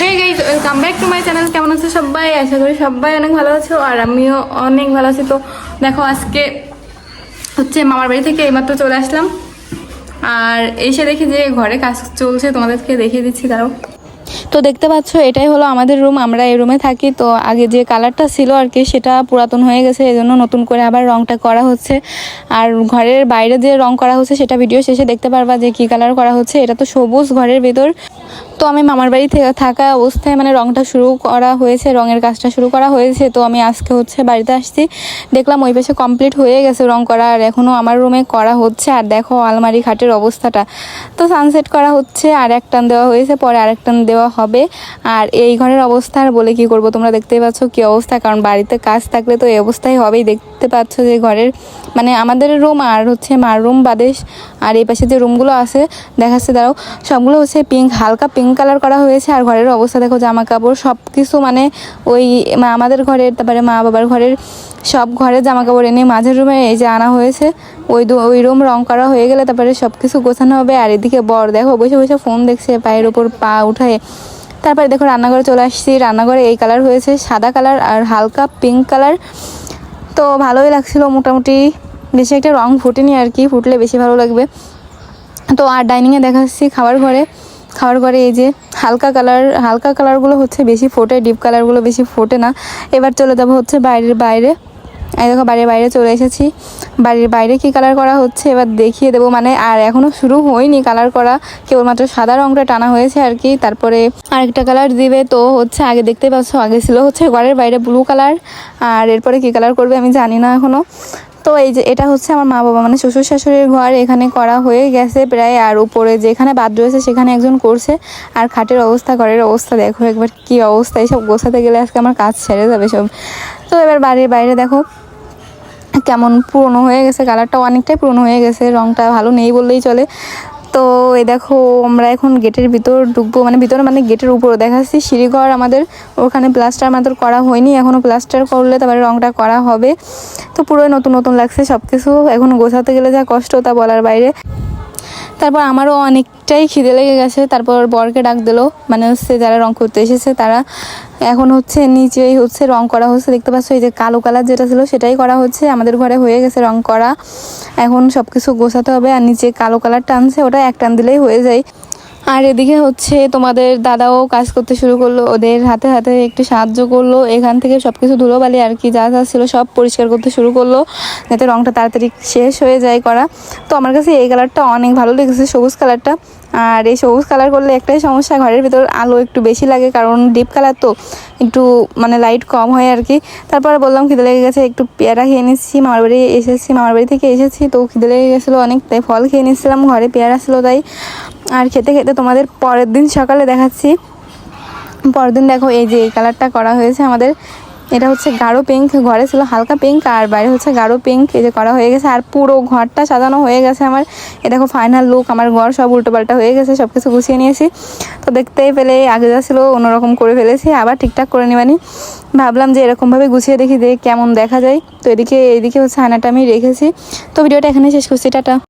Hey guys welcome back to my channel কেমন আছো সবাই? আশা করি সবাই অনেক ভালো আছো আর আমিও অনেক ভালো আছি। তো দেখো, আজকে হচ্ছে মামার বাড়ি থেকে এইমাত্র চলে আসলাম। আর এসে দেখি যে ঘরে কাজ চলছে, তোমাদেরকে দেখিয়ে দিচ্ছি তারাও তো দেখতে পাচ্ছ, এটাই হলো আমাদের রুম আমরা এই রুমে থাকি। তো আগে যে কালারটা ছিল আর কি, সেটা পুরাতন হয়ে গেছে, এই জন্য নতুন করে আবার রংটা করা হচ্ছে। আর ঘরের বাইরে যে রং করা হচ্ছে, সেটা ভিডিও শেষে দেখতে পারবা যে কি কালার করা হচ্ছে। এটা তো সবুজ ঘরের ভেতর। তো আমি মামার বাড়ি থেকে থাকা অবস্থায় মানে রংটা শুরু করা হয়েছে, রঙের কাজটা শুরু করা হয়েছে। তো আমি আজকে হচ্ছে বাড়িতে আসছি। দেখলাম ওই পাশে কমপ্লিট হয়ে গেছে রং করা, আর এখনও আমার রুমে করা হচ্ছে। আর দেখো আলমারি খাটের অবস্থাটা। তো সানসেট করা হচ্ছে, আর এক টান দেওয়া হয়েছে, পরে আরেক টান দেওয়া হবে। আর এই ঘরের অবস্থা, আর বলে কি করব? তোমরা দেখতেই পাচ্ছ কি অবস্থা, কারণ বাড়িতে কাজ থাকলে তো এই অবস্থাই হবেই। দেখতে পাচ্ছ যে ঘরের মানে আমাদের রুম আর হচ্ছে মার রুম বাদেশ। আর এই পাশে যে রুমগুলো আছে, দেখাচ্ছে দাঁড়াও, সবগুলো হচ্ছে পিঙ্ক হালকা পিঙ্ক কালার করা হয়েছে। আর ঘরের অবস্থা দেখো, জামা কাপড় সব কিছু মানে ওই আমাদের ঘরের, তারপরে মা বাবার ঘরের সব ঘরের জামা কাপড় এনে মাঝের রুমে এই যে আনা হয়েছে, ওই ওই রুম রং করা হয়ে গেলে তারপরে সব কিছু গোছানো হবে। আর এদিকে বর দেখো, বসে বসে ফোন দেখছে, পায়ের ওপর পা উঠায়। তারপরে দেখো রান্নাঘরে চলে আসছি। রান্নাঘরে এই কালার হয়েছে, সাদা কালার আর হালকা পিঙ্ক কালার তো ভালোই লাগছিল মোটামুটি। বেশি একটা রং ফুটেনি আর কি, ফুটলে বেশি ভালো লাগবে। তো আর ডাইনিংয়ে দেখাচ্ছি খাবার ঘরে। খাবার ঘরে এই যে হালকা কালার হালকা কালারগুলো হচ্ছে বেশি ফোটে ডিপ কালারগুলো বেশি ফোটে না। এবার চলে যাব হচ্ছে বাইরের, বাইরে। এই দেখো, বাড়ির বাইরে চলে এসেছি। বাড়ির বাইরে কি কালার করা হচ্ছে? এবার দেখিয়ে দেবো। মানে আর এখনও শুরু হয়নি কালার করা। কেবলমাত্র সাদা রংটা টানা হয়েছে আর কি। তারপরে আরেকটা কালার দিবে। তো হচ্ছে আগে দেখতে পাচ্ছ, আগে ছিল হচ্ছে ঘরের বাইরে ব্লু কালার আর এরপরে কি কালার করবে আমি জানি না এখনও তো এই যে এটা হচ্ছে আমার মা বাবা মানে শ্বশুর শাশুড়ির ঘর, এখানে করা হয়ে গেছে প্রায়। আর উপরে যেখানে বাদ রয়েছে, সেখানে একজন করছে। আর খাটের অবস্থা, ঘরের অবস্থা, দেখো একবার কি অবস্থা। এইসব গোছাতে গেলে আজকে আমার কাজ ছেড়ে যাবে সব। তো এবার বাড়ির বাইরে দেখো কেমন পুরনো হয়ে গেছে। কালারটাও অনেকটাই পুরনো হয়ে গেছে। রংটা ভালো নেই বললেই চলে। তো এই দেখো, আমরা এখন গেটের ভিতর ঢুকবো। মানে ভিতরে মানে গেটের উপরে, দেখাচ্ছি সিঁড়িঘর আমাদের। ওখানে প্লাস্টার আমাদের করা হয়নি এখনও প্লাস্টার করলে তারপরে রংটা করা হবে। তো পুরোই নতুন নতুন লাগছে সব কিছু এখন গোছাতে গেলে যা কষ্ট তা বলার বাইরে। তারপর আমারও অনেকটাই খিদে লেগে গেছে। তারপর বরকে ডাক দিল। মানে হচ্ছে যারা রং করতে এসেছে, তারা এখন হচ্ছে নিচেই হচ্ছে রং করা হচ্ছে। দেখতে পাচ্ছ, এই যে কালো কালার যেটা ছিল, সেটাই করা হচ্ছে। আমাদের ঘরে হয়ে গেছে রং করা। এখন সব কিছু গোছাতে হবে। আর নিচে কালো কালার টানছে ওটা এক টান দিলেই হয়ে যায়। আর এদিকে হচ্ছে তোমাদের দাদাও কাজ করতে শুরু করল, ওদের হাতে হাতে একটু সাহায্য করল, এখান থেকে সব কিছু ধুলোবালি আর কি যা যা ছিল সব পরিষ্কার করতে শুরু করল, যাতে রংটা তাড়াতাড়ি শেষ হয়ে যায় করা। তো আমার কাছে এই কালারটা অনেক ভালো লেগেছে, সবুজ কালারটা। আর এই সবুজ কালার করলে একটাই সমস্যা, ঘরের ভিতর আলো একটু বেশি লাগে, কারণ ডিপ কালার তো একটু মানে লাইট কম হয় আর কি। তারপরে বললাম খিদে লেগে গেছে, একটু পেয়ারা খেয়ে নিচ্ছি, মামার বাড়ি এসেছি, মামার বাড়ি থেকে এসেছি, তো খিদে লেগে গেছিল অনেক, তাই ফল খেয়ে নিচ্ছিলাম, ঘরে পেয়ারা ছিল তাই। আর খেতে খেতে তোমাদের পরের দিন সকালে দেখাচ্ছি। পরের দিন দেখো এই যে এই কালারটা করা হয়েছে আমাদের। এটা হচ্ছে গাঢ় পিঙ্ক ঘরে ছিল হালকা পিঙ্ক আর বাইরে হচ্ছে গাঢ় পিঙ্ক এই যে করা হয়ে গেছে। আর পুরো ঘরটা সাজানো হয়ে গেছে আমার। এ দেখো ফাইনাল লুক আমার ঘর সব উল্টোপাল্টা হয়ে গেছে সব কিছু গুছিয়ে নিয়েছি। তো দেখতেই পেলে, আগে যা ছিল অন্যরকম করে ফেলেছি, আবার ঠিকঠাক করে নেবানি। ভাবলাম যে এরকমভাবে গুছিয়ে দেখি, যে কেমন দেখা যায়। তো এদিকে এদিকে হচ্ছে আয়নাটা আমি রেখেছি। তো ভিডিওটা এখানে শেষ করছি, টাটা।